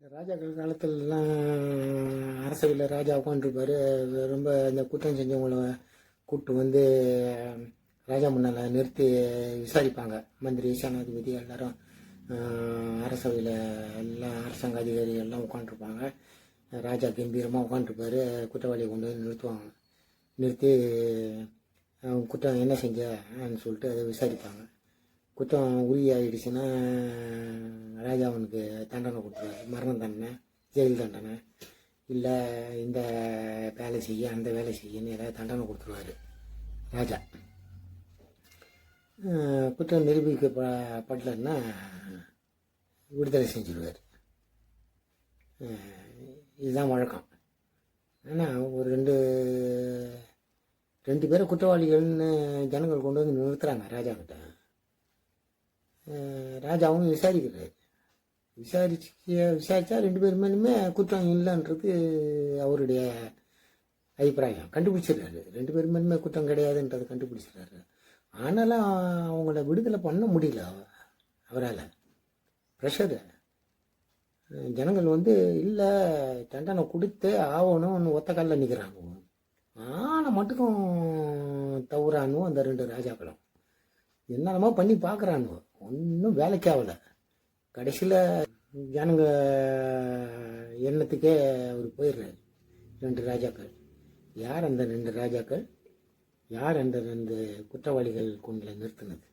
இந்த ராஜாக்கள் காலத்துலலாம் அரசவையில் ராஜா உட்காந்துருப்பாரு ரொம்ப இந்த குற்றம் செஞ்சவங்கள கூப்பிட்டு வந்து ராஜா முன்னால் நிறுத்தி விசாரிப்பாங்க. மந்திரி சேனாதிபதி எல்லாரும். அரசவையில் எல்லாம் அரசாங்க அதிகாரிகள் எல்லாம் உட்காந்துருப்பாங்க ராஜா கம்பீரமாக உட்காந்துருப்பார் குற்றவாளியை கொண்டு வந்து நிறுத்துவாங்க. நிறுத்தி அவங்க குற்றம் என்ன செஞ்சன்னு சொல்லிட்டு அதை விசாரிப்பாங்க. குற்றம் உறுதியாகிடுச்சுன்னா ராஜா அவனுக்கு தண்டனை கொடுத்துருவாரு. மரண தண்டனை ஜெயில் தண்டனை. இல்லை இந்த வேலை செய்ய அந்த வேலை செய்யன்னு ஏதாவது தண்டனை கொடுத்துருவாரு ராஜா. குற்றம் நிரூபிக்கப்படலைன்னா விடுதலை செஞ்சிருவார். இதுதான் வழக்கம். ஆனால் ஒரு ரெண்டு ரெண்டு பேரை குற்றவாளிகள்னு ஜனங்கள் கொண்டு வந்து நிறுத்துகிறாங்க ராஜா கிட்ட ராஜாவும் விசாரிக்கிறாரு. விசாரிச்சு விசாரிச்சா ரெண்டு பேர் மேலுமே குற்றம் இல்லைன்றது அவருடைய அபிப்பிராயம். கண்டுபிடிச்சிடுறாரு. ரெண்டு பேர் மேலுமே குற்றம் கிடையாதுன்றதை கண்டுபிடிச்சிடுறாரு. ஆனாலும் அவங்கள விடுதலை பண்ண முடியல அவரால். ப்ரெஷரு. ஜனங்கள் வந்து இல்லை தண்டனை கொடுத்து ஆகணும்னு ஒத்த காலில் நிற்கிறாங்க ஆனால் மட்டுக்கும் தவறானுவோ அந்த ரெண்டு ராஜாக்களும். என்னென்னமோ பண்ணி பார்க்குறானுவோ. ஒன்றும் வேலைக்கு ஆகலை. கடைசியில் ஜனங்க எண்ணத்துக்கே அவர் போயிடுறாரு. ரெண்டு ராஜாக்கள். யார் அந்த ரெண்டு ராஜாக்கள்? யார் அந்த ரெண்டு குற்றவாளிகள் கொண்டு நிறுத்தினது?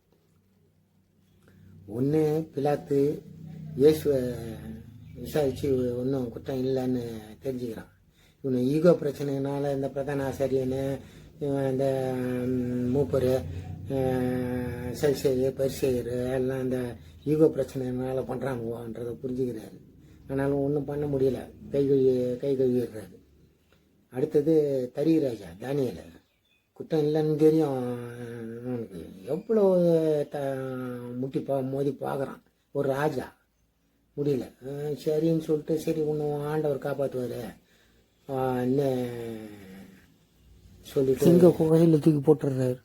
ஒன்று பிலாத்து இயேசுவை விசாரித்து ஒன்றும் குற்றம் இல்லைன்னு தெரிஞ்சுக்கிறான். இவனு ஈகோ பிரச்சனைனால இந்த பிரதான ஆசாரியனை இந்த ம், மூப்பர் சல்சேயர் பரிசெயர் எல்லாம் இந்த ஈகோ பிரச்சனைனால பண்ணுறாங்கன்றதை புரிஞ்சுக்கிறாரு. ஆனாலும் ஒன்றும் பண்ண முடியல. கை கழுவி கை கழுவிடுறாரு. அடுத்தது தரி ராஜா தானியல். குற்றம் இல்லைன்னு தெரியும். அவனுக்கு எவ்வளோ த முட்டி பா மோதி பார்க்குறான். ஒரு ராஜா. முடியல. சரின்னு சொல்லிட்டு சரி ஒன்று ஆண்டவர் காப்பாற்றுவார் என்ன சிங்க குகையில தூக்கி போட்டுடுறாரு.